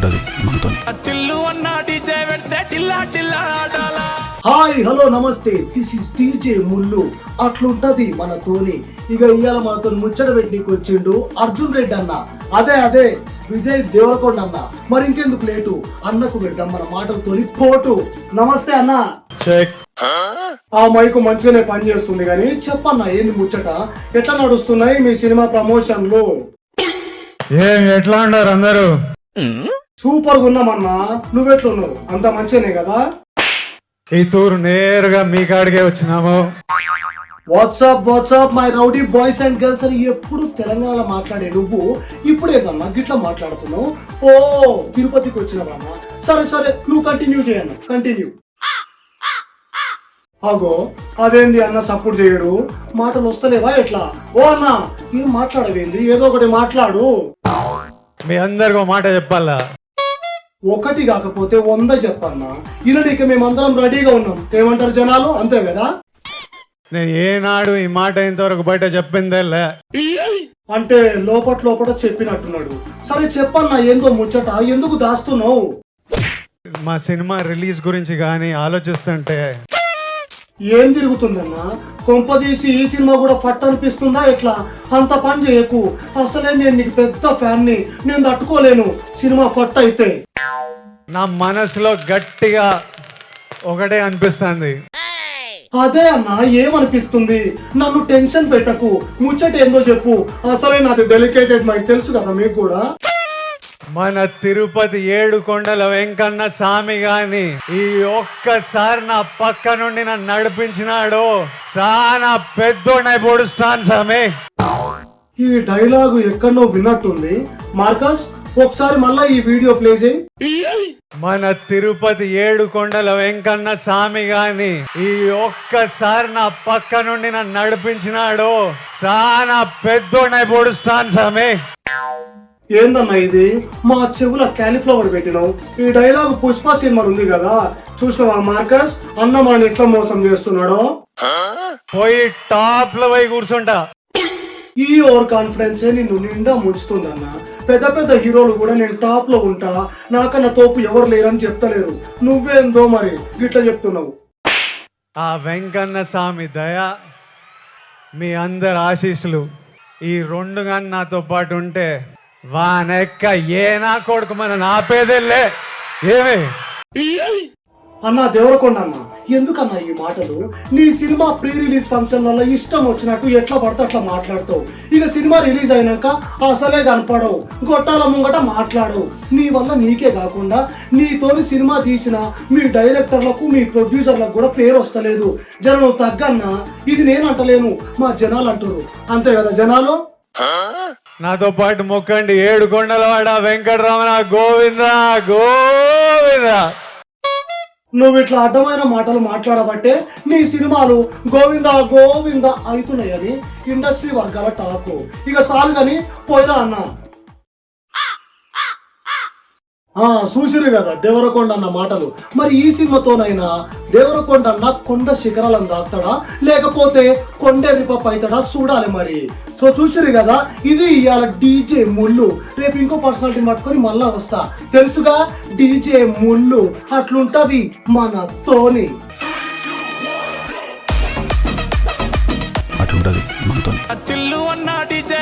అట్లుంటది మనతో hi hello namaste. This is TJ Mullu. అట్లుంటది మనతోని. ఇక ఇవాళ మనతో ముచ్చట పెట్టికి వచ్చిండు అర్జున్ రెడ్డి అన్న. అదే అదే విజయ్ దేవరకొండ అన్న. మరి ఇంకెందుకు లేటు? అన్నకు పెడదాం మన మాటలతోని పోటు. నమస్తే అన్న. చెక్ ఆ మైకు మంచిగానే పనిచేస్తుంది కానీ చెప్పన్న ఏంది ముచ్చట? ఎట్లా నడుస్తున్నాయి మీ సినిమా ప్రమోషన్లు? ఏం ఎట్లా ఉన్నారు అందరూ? సూపర్గా ఉన్నామన్నా నువ్వెట్లున్నావు అంత మంచిగానే కదా? ఈ తూరు నేరుగా మీ కాడికే వచ్చినాము. WhatsApp WhatsApp my rowdy boys and girls అని ఎప్పుడు తెలంగాణలో మాట్లాడే నువ్వు ఇప్పుడేదమ్మా గిట్లా మాట్లాడుతున్నావు? ఓ తిరుపతికి వచ్చినవమ్మా సరే సరే నువ్వు కంటిన్యూ చేయను కంటిన్యూ అగో అదేంది అన్న సపోర్ట్ చేయడు? మాటలు వస్తలేవా ఎట్లా? ఓ అన్న ఏం మాట్లాడవేంది? ఏదో ఒకటి మాట్లాడు. మీ అందరికి మాట చెప్పాలా? ఒకటి కాకపోతే వంద చెప్పన్నా. ఇక మేమందరం రెడీగా ఉన్నాం. ఏమంటారు జనాలు? అంతే కదా? నేను ఏనాడు ఈ మాట ఇంతవరకు బయట చెప్పిందే అంటే లోపట లోపట చెప్పినట్టున్నాడు. సరే చెప్పన్నా ఏందో ముచ్చట ఎందుకు దాస్తున్నావు? మా సినిమా రిలీజ్ గురించి కానీ ఆలోచిస్తుంటే. ఏం తిరుగుతుందన్నా? కొంపదీసి ఈ సినిమా కూడా ఫట్ అనిపిస్తుందా ఎట్లా? అంత పని చేయకు. అసలే నేను నీకు పెద్ద ఫ్యాన్ని నేను తట్టుకోలేను. సినిమా ఫట్ అయితే నా మనసులో గట్టిగా ఒకటే అనిపిస్తుంది. అదే అన్న ఏమనిపిస్తుంది? నన్ను టెన్షన్ పెట్టకు. ముచ్చట ఏందో చెప్పు. అసలే నాది డెలికేటెడ్ మైండ్ తెలుసు కదా మీకు కూడా? మన తిరుపతి ఏడు కొండల వెంకన్న స్వామి గాని ఈ ఒక్కసారి నా పక్క నుండి నన్ను నడిపించినాడు. సానా పెద్దోడై పొడుస్తాను స్వామి. ఈ డైలాగు ఎక్కడో విన్నట్టుంది. మార్కస్ ఒకసారి మళ్ళా ఈ వీడియో ప్లే చేయి. మన తిరుపతి ఏడు కొండల వెంకన్న స్వామి గాని ఈ ఒక్కసారి నా పక్క నుండి నన్ను నడిపించినాడు. సానా పెద్దోడై పొడుస్తాను స్వామి. ఏందన్నా ఇది? మా చెవుల క్యాలీఫ్లవర్ పెట్టినావు. ఈ డైలాగ్ పుష్ప సినిమా ఉంది కదా. చూసినావా మార్కస్? అన్న మన ఎట్లా మోసం చేస్తున్నాడో? పోయి టాప్లో పోయి కూర్చుంటా. ఈ ఓవర్ కాన్ఫిడెన్సే నిన్ను నిండా ముంచుతుందన్న. పెద్ద పెద్ద హీరోలు కూడా నేను టాప్లో ఉంటా. నాకన్నా తోపు ఎవరు లేరని చెప్తలేరు. నువ్వేందో మరి గిట్లా చెప్తున్నావు. ఆ వెంకన్న స్వామి దయ మీ అందరి ఆశీస్సులు. ఈ రెండు కానీ నాతో పాటు ఉంటే వానెక్క ఏ నా కొడుకు మన నాపేదేలే ఏమి? అన్న దేవరకొండ అన్న ఎందుకన్నా ఈ మాటలు? నీ సినిమా ప్రీ రిలీజ్ ఫంక్షన్ వల్ల ఇష్టం వచ్చినట్టు ఎట్లా పడితే అట్లా మాట్లాడతావు. ఇక సినిమా రిలీజ్ అయినాక అసలే కనపడవు గొట్టాల ముంగట మాట్లాడవు. నీ వల్ల నీకే కాకుండా నీతోని సినిమా తీసిన మీ డైరెక్టర్లకు మీ ప్రొడ్యూసర్లకు కూడా పేరు వస్తలేదు. జనం తగ్గన్నా ఇది నేను అంటలేను మా జనాలు అంటారు అంతే కదా జనాలు? నాతో పాటు మొక్కండి ఏడు కొండలవాడ వెంకటరమణ గోవిందా గోవిందా! నువ్వు ఇట్లా అడ్డమైన మాటలు మాట్లాడబట్టే నీ సినిమాలు గోవింద గోవింద అవుతున్నాయని ఇండస్ట్రీ వర్గాల టాకు ఇక సాలు కానీ పోయిరా అన్న. చూసిరు కదా దేవరకొండ అన్న మాటలు. మరి ఈ సినిమాతోనైనా దేవరకొండ అన్న కొండ శిఖరాలను దాస్తాడా లేకపోతే కొండెరిప పైతడా? చూడాలి మరి. సో చూసిరు కదా ఇది ఇవాళ డీజే ముళ్ళు. రేపు ఇంకో పర్సనాలిటీ పట్టుకొని మళ్ళా వస్తా. తెలుసుగా డీజే ముళ్ళు అట్లుంటది మన తోని అట్లుంటది మనతో టిల్లు అన్న డీజే